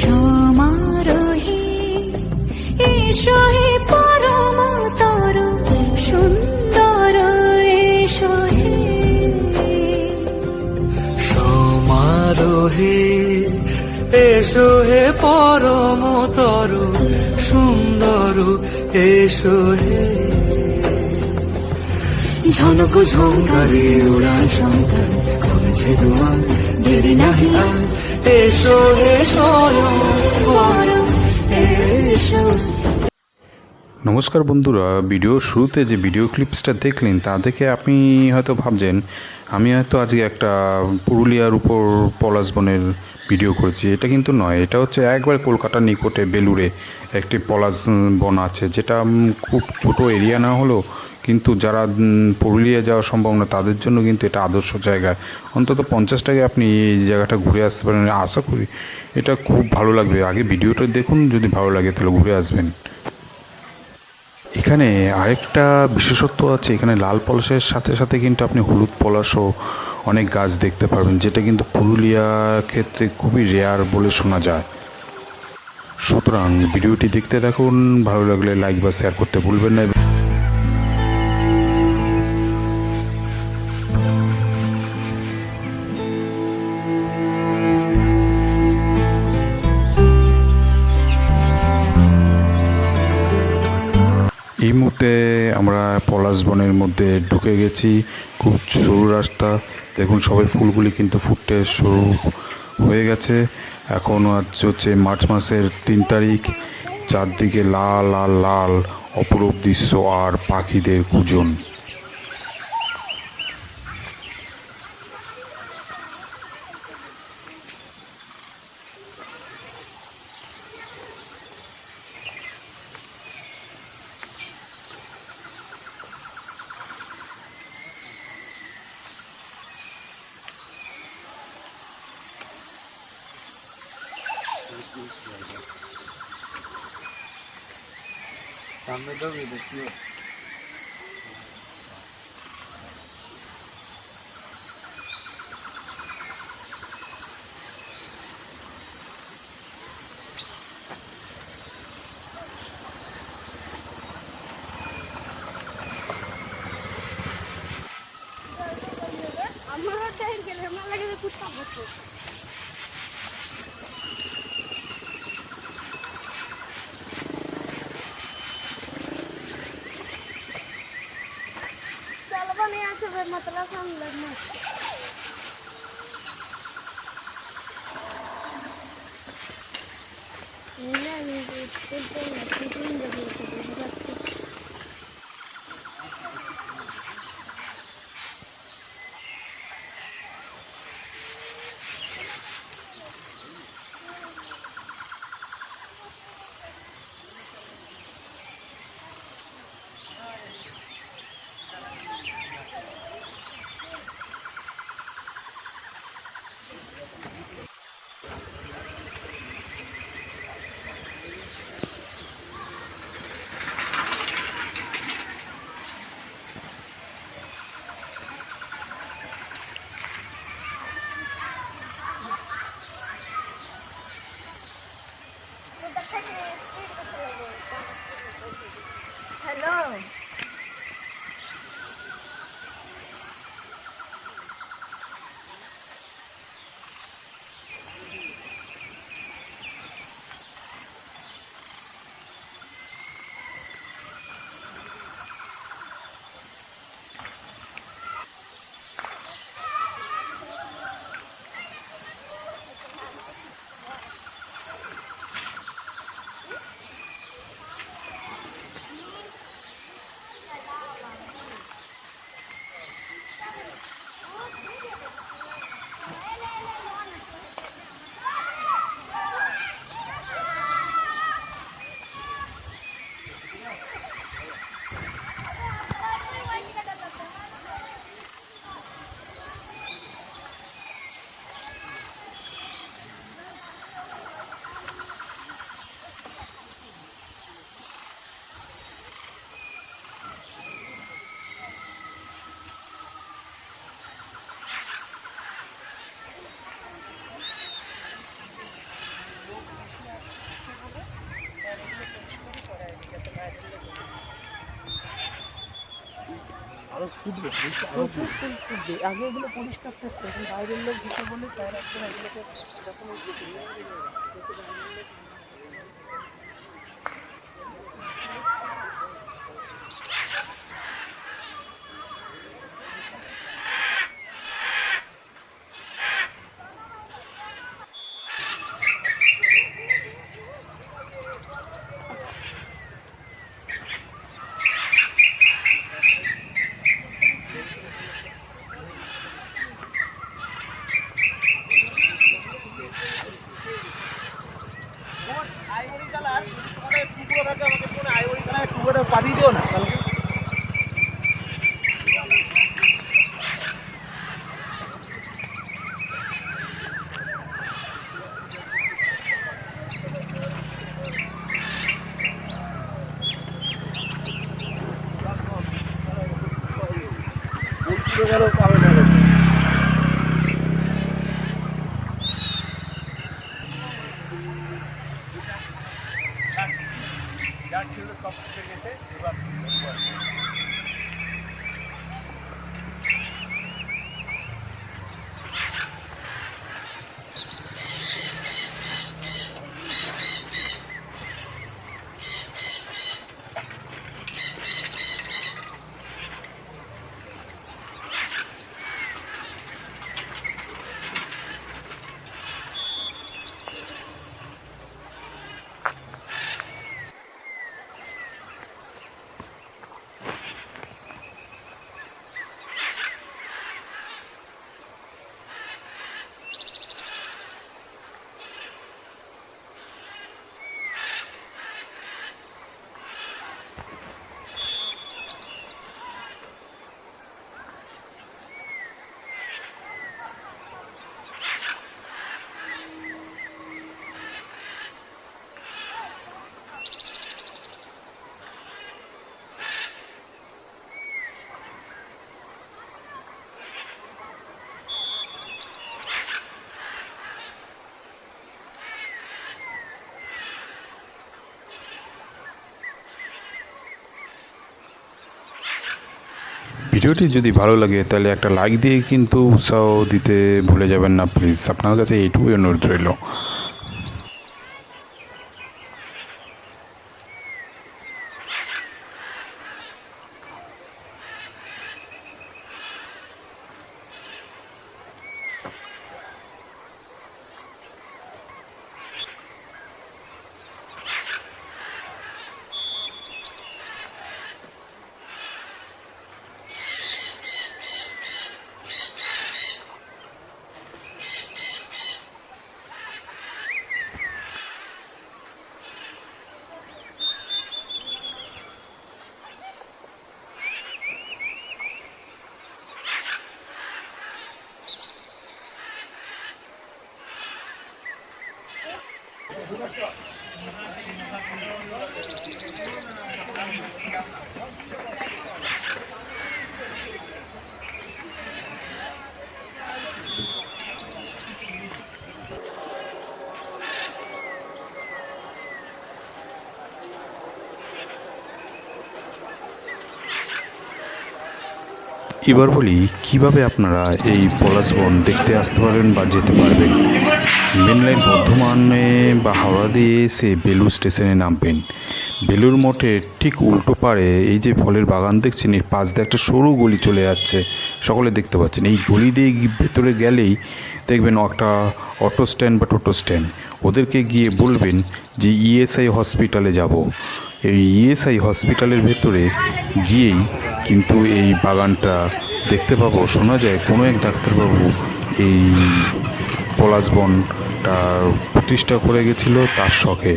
সমারোহে। এসো হে পরম তর সুন্দর এসো হে। সমারোহে এসো হে পরম তরু সুন্দর এসো হে। ঝনক ঝঙ্কারে উড়ান শঙ্কর কমেছে দুয়ার দেরি নাহি আর। নমস্কার বন্ধুরা, ভিডিও শুরুতে যে ভিডিও ক্লিপসটা দেখলেন, তা দেখে আপনি হয়তো ভাবছেন, আমি হয়তো আজকে একটা পুরুলিয়ার উপর পলাশ বনের ভিডিও করেছি। এটা কিন্তু নয়, এটা হচ্ছে একবার কলকাতার নিকটে বেলুড়ে একটি পলাশ বন আছে, যেটা খুব ছোট এরিয়া না হলেও কিন্তু যারা পুরুলিয়া যাওয়া সম্ভব না, তাদের জন্য কিন্তু এটা আদর্শ জায়গা। অন্তত পঞ্চাশ টাকায় আপনি এই জায়গাটা ঘুরে আসতে পারেন আশা করি এটা খুব ভালো লাগবে। আগে ভিডিওটা দেখুন, যদি ভালো লাগে তাহলে ঘুরে আসবেন। এখানে আরেকটা বিশেষত্ব আছে, এখানে লাল পলাশের সাথে সাথে কিন্তু আপনি হলুদ পলাশও অনেক গাছ দেখতে পারবেন, যেটা কিন্তু পুরুলিয়া ক্ষেত্রে খুবই রেয়ার বলে শোনা যায়। সুতরাং ভিডিওটি দেখতে থাকুন, ভালো লাগলে লাইক বা শেয়ার করতে ভুলবেন না। এই মুহূর্তে আমরা পলাশ বনের মধ্যে ঢুকে গেছি। খুব সরু রাস্তা। দেখুন, সবাই ফুলগুলি কিন্তু ফুটতে শুরু হয়ে গেছে। এখন আজ হচ্ছে মার্চ মাসের তিন তারিখ। চারদিকে লাল লাল লাল অপরূপ দৃশ্য আর পাখিদের কুজন Tam da da bir bakıyor. मग तुला सांगलं मग नाही. প্রচুর ফুল ফুটবে। পরিষ্কার থাকতো এখন বাইরের বলে স্যার যে- পাঠিয়ে দিও না কালকে ভিডিওটি যদি ভালো লাগে, তাহলে একটা লাইক দিয়ে কিন্তু উৎসাহ দিতে ভুলে যাবেন না প্লিজ আপনার কাছে এইটুকুই অনুরোধ রইল। এবার বলি কীভাবে আপনারা এই পলাশবন দেখতে আসতে পারবেন বা যেতে পারবেন? মেন লাইন বর্ধমানে বা হাওড়া দিয়ে এসে বেলুর স্টেশনে নামবেন। বেলুর মঠের ঠিক উল্টো পাড়ে এই যে ফলের বাগান দেখছেন, এর পাশ দিয়ে একটা সরু গলি চলে যাচ্ছে। সকলে দেখতে পাচ্ছেন। এই গলি দিয়ে ভেতরে গেলেই দেখবেন একটা অটো স্ট্যান্ড বা টোটো স্ট্যান্ড। ওদেরকে গিয়ে বলবেন যে, ইএসআই হসপিটালে যাব। এই ইএসআই হসপিটালের ভেতরে গিয়েই কিন্তু এই বাগানটা দেখতে পাবো। শোনা যায় কোনো এক ডাক্তারবাবু এই পলাশবনটা প্রতিষ্ঠা করে গেছিল তার শখে।